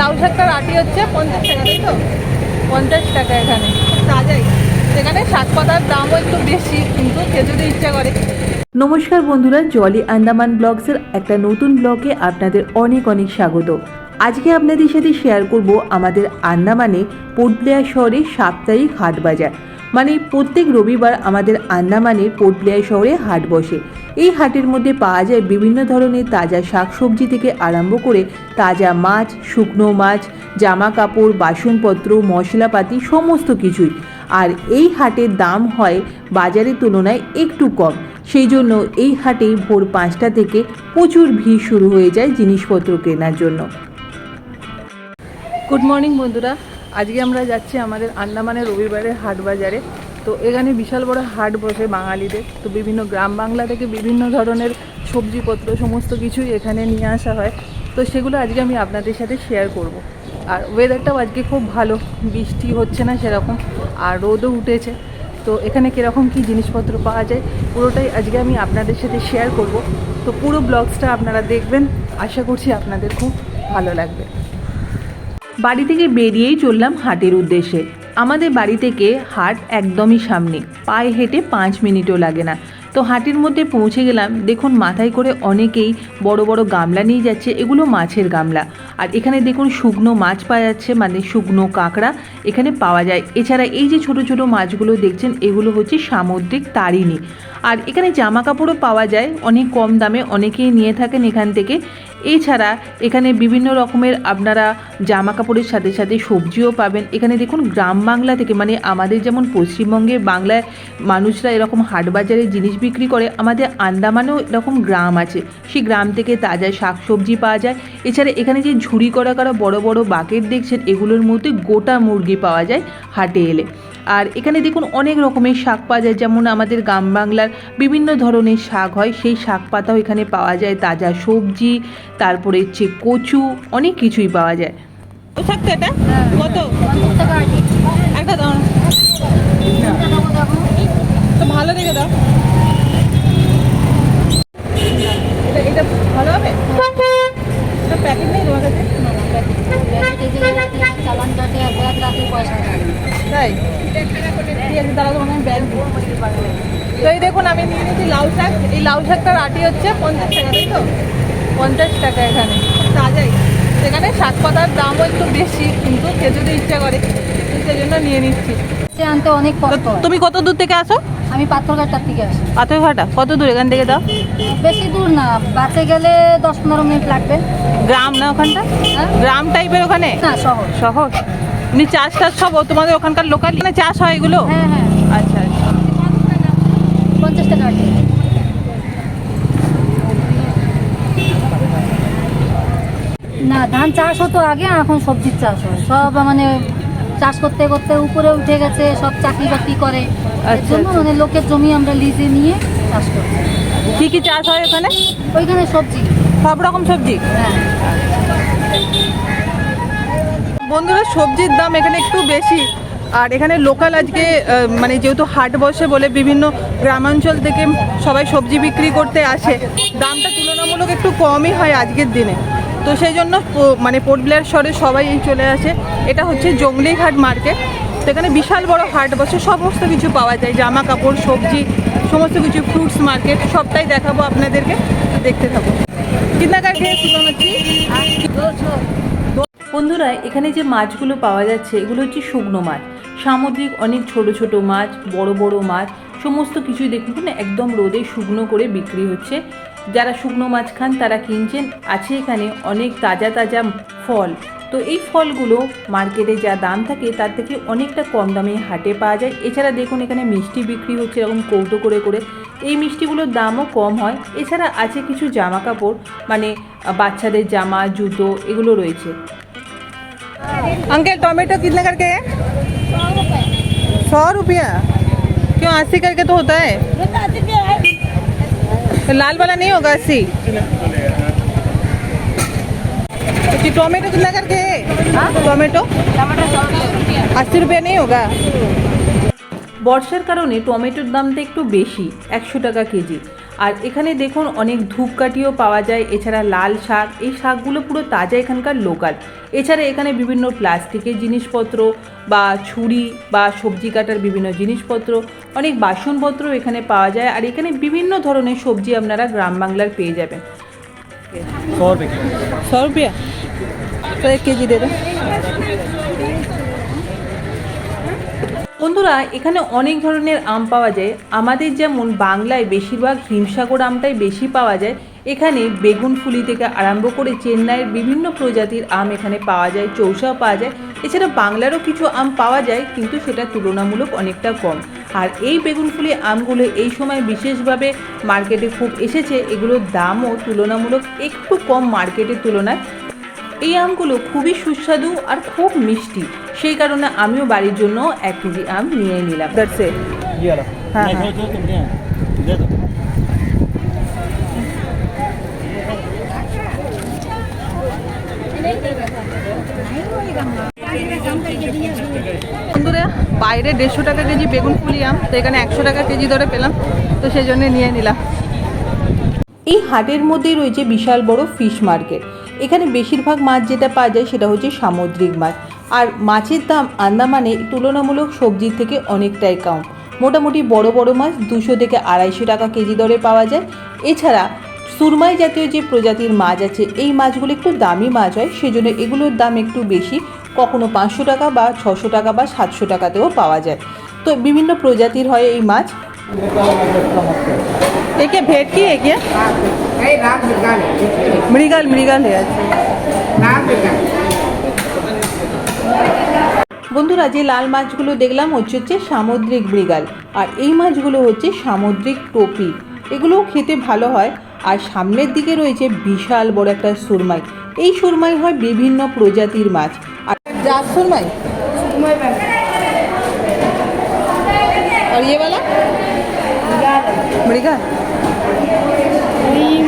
লাউ শাকটার আটি হচ্ছে, পঞ্চাশ টাকা, তাই তো? পঞ্চাশ টাকা এখানে। তাজাই। সেখানে শাক পাতার দামও একটু বেশি, কিন্তু সে ইচ্ছা করে। নমস্কার বন্ধুরা, জলি আন্দামান ব্লগসের একটা নতুন ব্লগে আপনাদের অনেক অনেক স্বাগত। আজকে আপনাদের সাথে শেয়ার করব আমাদের আন্দামানে পোর্ট ব্লেয়ার শহরে সাপ্তাহিক হাট বাজার। মানে প্রত্যেক রবিবার আমাদের আন্দামানের পোর্ট শহরে হাট বসে। এই হাটের মধ্যে পাওয়া যায় বিভিন্ন ধরনের তাজা শাকসবজি থেকে আরম্ভ করে তাজা মাছ, শুকনো মাছ জামা কাপড় বাসনপত্র, মশলাপাতি, সমস্ত কিছুই। আর এই হাটের দাম হয় বাজারের তুলনায় একটু কম। সেই জন্য এই হাটে ভোর পাঁচটা থেকে প্রচুর ভিড় শুরু হয়ে যায় জিনিসপত্র কেনার জন্য। গুড মর্নিং বন্ধুরা। আজকে আমরা যাচ্ছি আমাদের আন্দামানের রবিবারের হাট বাজারে। তো এখানে বিশাল বড় হাট বসে বাঙালিদের। তো বিভিন্ন গ্রাম বাংলা থেকে বিভিন্ন ধরনের সবজিপত্র, সমস্ত কিছুই এখানে নিয়ে আসা হয়। তো সেগুলো আজকে আমি আপনাদের সাথে শেয়ার করব। আর ওয়েদারটাও আজকে খুব ভালো। বৃষ্টি হচ্ছে না সেরকম, আর রোদও উঠেছে। তো এখানে কীরকম কী জিনিসপত্র পাওয়া যায়, পুরোটাই আজকে আমি আপনাদের সাথে শেয়ার করব। তো পুরো ব্লগসটা আপনারা দেখবেন। আশা করছি আপনাদের খুব ভালো লাগবে। বাড়ি থেকে বেরিয়েই চললাম হাটের উদ্দেশ্যে। আমাদের বাড়ি থেকে হাট একদমই সামনে। পায়ে হেঁটে পাঁচ মিনিটও লাগে না। তো হাটের মধ্যে পৌঁছে গেলাম। দেখুন মাথায় করে অনেকেই বড় বড় গামলা নিয়ে যাচ্ছে। এগুলো মাছের গামলা। আর এখানে দেখুন শুকনো মাছ পাওয়া যাচ্ছে মানে শুকনো কাঁকড়া এখানে পাওয়া যায়। এছাড়া এই যে ছোট ছোট মাছগুলো দেখছেন, এগুলো হচ্ছে সামুদ্রিক তারিণী। আর এখানে জামা কাপড়ও পাওয়া যায়। অনেক কম দামে অনেকেই নিয়ে থাকেন এখান থেকে। এছাড়া এখানে বিভিন্ন রকমের আপনারা জামা কাপড়ের সাথে সাথে সবজিও পাবেন। এখানে দেখুন, গ্রাম বাংলা থেকে মানে আমাদের যেমন পশ্চিমবঙ্গে বাংলায় মানুষরা এরকম হাট বাজারে জিনিস বিক্রি করে, আমাদের আন্দামানেও এরকম গ্রাম আছে। সেই গ্রাম থেকে তাজা শাকসবজি পাওয়া যায়। এছাড়া এখানে যে ঝুড়ি করা করা বড় বড় বাকেট দেখছেন, এগুলোর মধ্যে গোটা মুরগি পাওয়া যায় হাটে এলে। আর এখানে দেখুন অনেক রকমের শাক পাওয়া যায়। যেমন আমাদের গ্রাম বাংলার বিভিন্ন ধরনের শাক হয়, সেই শাক পাতাও এখানে পাওয়া যায়। তাজা সবজি, তারপরে হচ্ছে কচু, অনেক কিছুই পাওয়া যায়। কত? একটা ভালো দেখে দাও। এটা ভালো হবে? প্যাকেট নেই তোমার কাছে তাই ঠিক আছে তাহলে তোমাকে আমি ব্যাগ তো এই দেখুন আমি নিয়ে নিয়েছি লাউ শাক। এই লাউ শাকটার আটি হচ্ছে পঞ্চাশ টাকা তাই তো? পঞ্চাশ টাকা এখানে। তাজাই সেখানে শাক পাতার দামও একটু বেশি কিন্তু যদি ইচ্ছা করে সেজন্য নিয়ে নিচ্ছি। আনতে অনেক তুমি কত দূর থেকে আসো? আমি পাথরঘাটার থেকে আসি। পাথরঘাটা? কত দূর এখান থেকে দাও বেশি দূর না বাসে গেলে দশ পনেরো মিনিট লাগবে। গ্রাম না ওখানটা? হ্যাঁ? গ্রাম টাইপের ওখানে? না শহর। শহর। এমনি চাষ টাস সব তোমাদের ওখানকার লোকাল মানে চাষ হয় এগুলো? হ্যাঁ হ্যাঁ আচ্ছা আচ্ছা পঞ্চাশ টাকা আটি না ধান চাষ হতো আগে এখন সবজির চাষ হয়। সব মানে চাষ করতে করতে উপরে উঠে গেছে সব চাকরি বাকরি করে। আচ্ছা, জন্য আচ্ছা। মানে লোকের জমি আমরা লিজে নিয়ে চাষ করছি। কি কি চাষ হয় ওখানে? ওইখানে সবজি। সব রকম সবজি? হ্যাঁ। বন্ধুরা সবজির দাম এখানে একটু বেশি। আর এখানে লোকাল আজকে মানে যেহেতু হাট বসে বলে বিভিন্ন গ্রামাঞ্চল থেকে সবাই সবজি বিক্রি করতে আসে, দামটা তুলনামূলক একটু কমই হয় আজকের দিনে। তো সেই জন্য মানে পোর্ট ব্লেয়ার শহরে সবাই চলে আসে। এটা হচ্ছে জঙ্গলিঘাট মার্কেট। তো এখানে বিশাল বড় হাট বসে সমস্ত কিছু পাওয়া যায়, জামা কাপড়, সবজি, সমস্ত কিছু, ফ্রুটস মার্কেট, সবটাই দেখাবো আপনাদেরকে। দেখতে থাকো খেয়ে শুকামাচ্ছি বন্ধুরা, এখানে যে মাছগুলো পাওয়া যাচ্ছে, এগুলো হচ্ছে শুকনো মাছ। সামুদ্রিক অনেক ছোট ছোট মাছ, বড় বড় মাছ, সমস্ত কিছুই দেখুন না একদম রোদে শুকনো করে বিক্রি হচ্ছে। যারা শুকনো মাছ খান, তারা কিনছেন, আছে এখানে অনেক তাজা তাজা ফল। তো এই ফলগুলো মার্কেটে যা দাম থাকে, তার থেকে অনেকটা কম দামে হাটে পাওয়া যায়। এছাড়া দেখুন, এখানে মিষ্টি বিক্রি হচ্ছে, এরকম কৌটো করে করে। এই মিষ্টিগুলোর দামও কম হয়। এছাড়া আছে কিছু জামা কাপড় মানে বাচ্চাদের জামা, জুতো, এগুলো রয়েছে। अंकल टोमेटो कितने करके है सौ रुपया क्यों अस्सी करके तो होता है तो लाल वाला नहीं होगा अस्सी तो टोमेटो कितना करके है टोमेटो अस्सी रुपया नहीं होगा বর্ষার কারণে টমেটোর দামটা একটু বেশি একশো টাকা কেজি আর এখানে দেখুন অনেক ধূপকাঠিও পাওয়া যায় এছাড়া লাল শাক এই শাকগুলো পুরো তাজা এখানকার লোকাল এছাড়া এখানে বিভিন্ন প্লাস্টিকের জিনিসপত্র বা ছুরি বা সবজি কাটার বিভিন্ন জিনিসপত্র অনেক বাসনপত্র এখানে পাওয়া যায় আর এখানে বিভিন্ন ধরনের সবজি আপনারা গ্রাম বাংলার পেয়ে যাবেন। সরবিয়া সরবিয়া কেজি দেবেন বন্ধুরা, এখানে অনেক ধরনের আম পাওয়া যায়। আমাদের যেমন বাংলায় বেশিরভাগ হিমসাগর আমটাই বেশি পাওয়া যায়। এখানে বেগুন ফুলি থেকে আরম্ভ করে চেন্নাইয়ের বিভিন্ন প্রজাতির আম এখানে পাওয়া যায়, চৌসাও পাওয়া যায়। এছাড়া বাংলারও কিছু আম পাওয়া যায়, কিন্তু সেটা তুলনামূলক অনেকটা কম। আর এই বেগুন ফুলি আমগুলো এই সময় বিশেষভাবে মার্কেটে খুব এসেছে। এগুলোর দামও তুলনামূলক একটু কম মার্কেটের তুলনায়। এই আমগুলো খুবই সুস্বাদু আর খুব মিষ্টি। সেই কারণে আমিও বাড়ির জন্য এক কেজি আম নিয়ে নিলাম। দ্যাটস ইট হ্যাঁ। বন্ধুরা বাইরে দেড়শো টাকা কেজি বেগুন ফুলি আম তো এখানে একশো টাকা কেজি ধরে পেলাম তো সেই জন্য নিয়ে নিলাম। এই হাটের মধ্যে রয়েছে বিশাল বড় ফিশ মার্কেট। এখানে বেশিরভাগ মাছ যেটা পাওয়া যায় সেটা হচ্ছে সামুদ্রিক মাছ। আর মাছের দাম আন্দামানে তুলনামূলক সবজির থেকে অনেকটাই কম। মোটামুটি বড় বড় মাছ দুশো থেকে আড়াইশো টাকা কেজি দরে পাওয়া যায়। এছাড়া সুরমাই জাতীয় যে প্রজাতির মাছ আছে, এই মাছগুলো একটু দামি মাছ হয়, সেজন্য এগুলোর দাম একটু বেশি। কখনো পাঁচশো টাকা বা ছশো টাকা বা সাতশো টাকাতেও পাওয়া যায়। তো বিভিন্ন প্রজাতির হয় এই মাছ। ये क्या भेट की है क्या Hey, Ram Durgal. मृगल मृगल है अच्छा Ram Durgal. বন্ধুরা যে লাল মাছগুলো দেখলাম হচ্ছে হচ্ছে সামুদ্রিক মৃগাল আর এই মাছগুলো হচ্ছে সামুদ্রিক টোপি এগুলোও খেতে ভালো হয় আর সামনের দিকে রয়েছে বিশাল বড় একটা সুরমাই এই সুরমাই হয় বিভিন্ন প্রজাতির মাছ আর जात सुरमई और ये वाला Dream.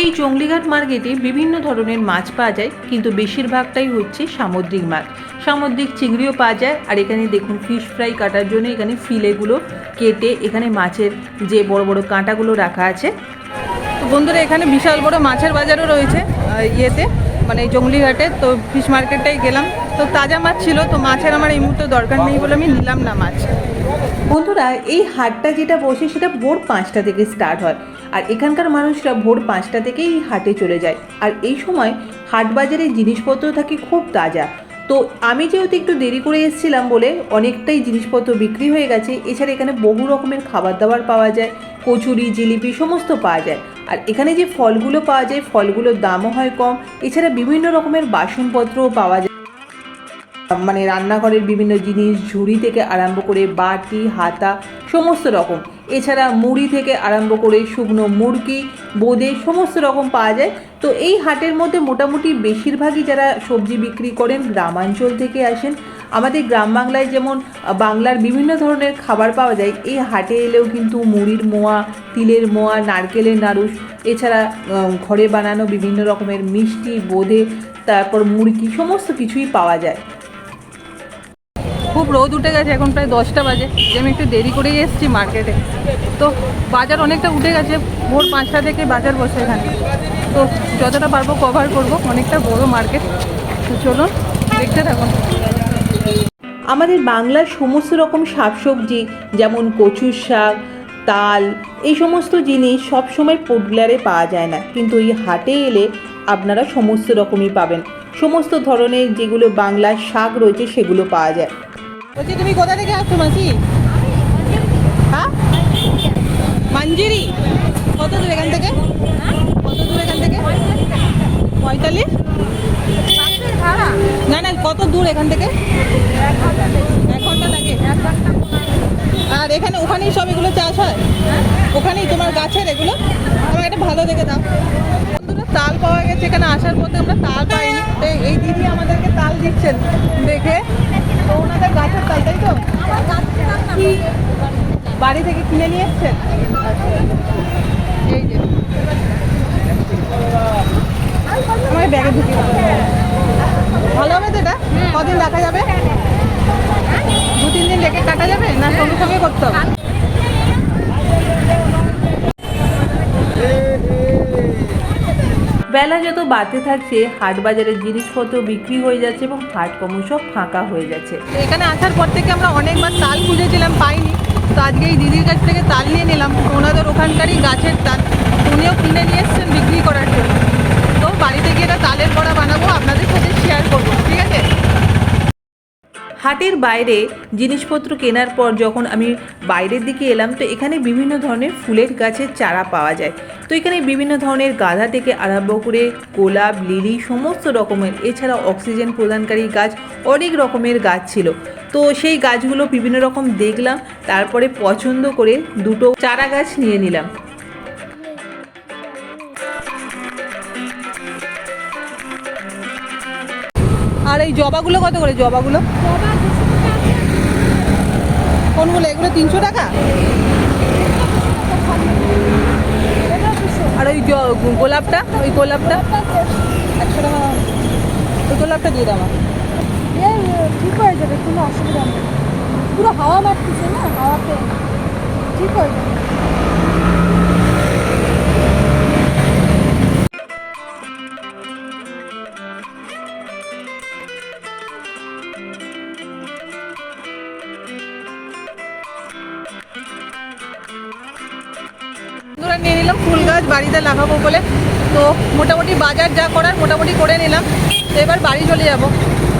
এই জঙ্গলিঘাট মার্কেটে বিভিন্ন ধরনের মাছ পাওয়া যায়, কিন্তু বেশিরভাগটাই হচ্ছে সামুদ্রিক মাছ। সামুদ্রিক চিংড়িও পাওয়া যায়, আর এখানে দেখুন ফিশ ফ্রাই কাটার জন্য এখানে ফিলেগুলো কেটে এখানে মাছের যে বড় বড় কাঁটাগুলো রাখা আছে। তো বন্ধুরা, এখানে বিশাল বড় মাছের বাজারও রয়েছে ইয়েতে মানে জঙ্গলিঘাটে। তো ফিশ মার্কেটটাই গেলাম। তো তাজা মাছ ছিল, তো মাছের আমার এই মুহূর্তে দরকার নেই বলে আমি নিলাম না মাছ। বন্ধুরা, এই হাটটা যেটা বসে সেটা ভোর পাঁচটা থেকে স্টার্ট হয়। আর এখানকার মানুষরা ভোর পাঁচটা থেকেই হাটে চলে যায়। আর এই সময় হাট বাজারে জিনিসপত্র থাকে খুব তাজা। তো আমি যেহেতু একটু দেরি করে এসেছিলাম বলে অনেকটাই জিনিসপত্র বিক্রি হয়ে গেছে, এছাড়া এখানে বহু রকমের খাবার দাবার পাওয়া যায়, কচুরি, জিলিপি সমস্ত পাওয়া যায়। আর এখানে যে ফলগুলো পাওয়া যায়, ফলগুলোর দামও হয় কম, এছাড়া বিভিন্ন রকমের বাসনপত্রও পাওয়া যায়। মানে রান্নাঘরের বিভিন্ন জিনিস, ঝুড়ি থেকে আরম্ভ করে বাটি, হাতা, সমস্ত রকম। এছাড়া মুড়ি থেকে আরম্ভ করে শুকনো মুরগি, বোঁদে সমস্ত রকম পাওয়া যায়। তো এই হাটের মধ্যে মোটামুটি বেশিরভাগই যারা সবজি বিক্রি করেন, গ্রামাঞ্চল থেকে আসেন, আমাদের গ্রাম বাংলায় যেমন বাংলার বিভিন্ন ধরনের খাবার পাওয়া যায়। এই হাটে এলেও কিন্তু মুড়ির মোয়া, তিলের মোয়া, নারকেলের নাড়ুস এছাড়া ঘরে বানানো বিভিন্ন রকমের মিষ্টি, বোঁদে, তারপর মুরগি, সমস্ত কিছুই পাওয়া যায়। খুব রোদ উঠে গেছে, এখন প্রায় দশটা বাজে। যে আমি একটু দেরি করেই এসেছি মার্কেটে। তো বাজার অনেকটা উঠে গেছে, ভোর পাঁচটা থেকে বাজার বসে এখানে। তো যতটা পারব কভার করব, অনেকটা বড় মার্কেট। তো চলুন, দেখতে থাকুন। আমাদের বাংলার সমস্ত রকম শাকসবজি, যেমন কচুর শাক, তাল, এই সমস্ত জিনিস সবসময় পোটলারে পাওয়া যায় না। কিন্তু এই হাটে এলে আপনারা সমস্ত রকমই পাবেন। সমস্ত ধরনের যেগুলো বাংলার শাক রয়েছে সেগুলো পাওয়া যায়। বলছি, তুমি কোথা থেকে আসছো, মাসি? হ্যাঁ? মঞ্জিরি? কত দূর এখান থেকে? কত দূর এখান থেকে? পঁয়তাল্লিশ? না না, কত দূর এখান থেকে? এক ঘণ্টা লাগে। আর এখানে, ওখানেই সব এগুলো চাষ হয়? ওখানেই তোমার গাছের এগুলো? আমার একটা ভালো দেখে দাও। বন্ধুরা, তাল পাওয়া গেছে এখানে আসার পথে। আমরা তাল পাইনি। এই দিদি আমাদেরকে তাল দিচ্ছেন দেখে। তো ওনাদের গাছের তাই তো? বাড়ি থেকে কিনে নিয়ে এসছেন? এই যে আমার ব্যাগে ঢুকিয়ে। ভালো হবে তো এটা? কদিন রাখা যাবে? দু তিন দিন রেখে কাটা যাবে? না সঙ্গে সঙ্গে করতে হবে? বেলা যত বাড়তে থাকছে, হাট বাজারের জিনিসপত্র বিক্রি হয়ে যাচ্ছে এবং হাট ক্রমশ ফাঁকা হয়ে যাচ্ছে। এখানে আসার পর থেকে আমরা অনেকবার তাল খুঁজেছিলাম পাইনি। তো আজকে এই দিদির কাছ থেকে তাল নিয়ে নিলাম। ওনাদের ওখানকারই গাছের তাল। উনিও কিনে নিয়ে এসছেন বিক্রি করার জন্য। তো বাড়িতে গিয়ে এটা তালের বড়া বানাবো, আপনাদের সাথে শেয়ার করব। হাটের বাইরে জিনিসপত্র কেনার পর যখন আমি বাইরের দিকে এলাম, তো এখানে বিভিন্ন ধরনের ফুলের গাছের চারা পাওয়া যায়। তো এখানে বিভিন্ন ধরনের গাঁদা থেকে আরম্ভ করে গোলাপ, লিলি, সমস্ত রকমের, এছাড়া অক্সিজেন প্রদানকারী গাছ অনেক রকমের গাছ ছিল। তো সেই গাছগুলো বিভিন্ন রকম দেখলাম, তারপরে পছন্দ করে দুটো চারা গাছ নিয়ে নিলাম। আর এই জবাগুলো কত করে? জবাগুলো? কোনগুলো? এগুলো তিনশো টাকা? আর ওই গোলাপটা? ওই গোলাপটা? একশো টাকা। ওই গোলাপটা দিয়ে দাও ঠিক হয়ে যাবে কোনো অসুবিধা নেই। পুরো হাওয়া মারতেছে না? হাওয়াতে। ঠিক হয়ে যাবে। ফুল গাছ বাড়িতে লাগাবো বলে। তো মোটামুটি বাজার যা করার মোটামুটি করে নিলাম। তো এবার বাড়ি চলে যাব।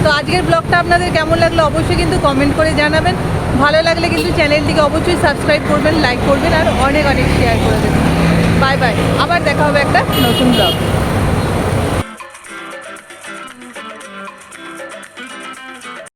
তো আজকের ব্লগটা আপনাদের কেমন লাগল অবশ্যই কিন্তু কমেন্ট করে জানাবেন। ভালো লাগলে কিন্তু চ্যানেলটিকে অবশ্যই সাবস্ক্রাইব করবেন লাইক করবেন, আর অনেক অনেক শেয়ার করে দেবেন। বাই বাই আবার দেখা হবে একটা নতুন ব্লগ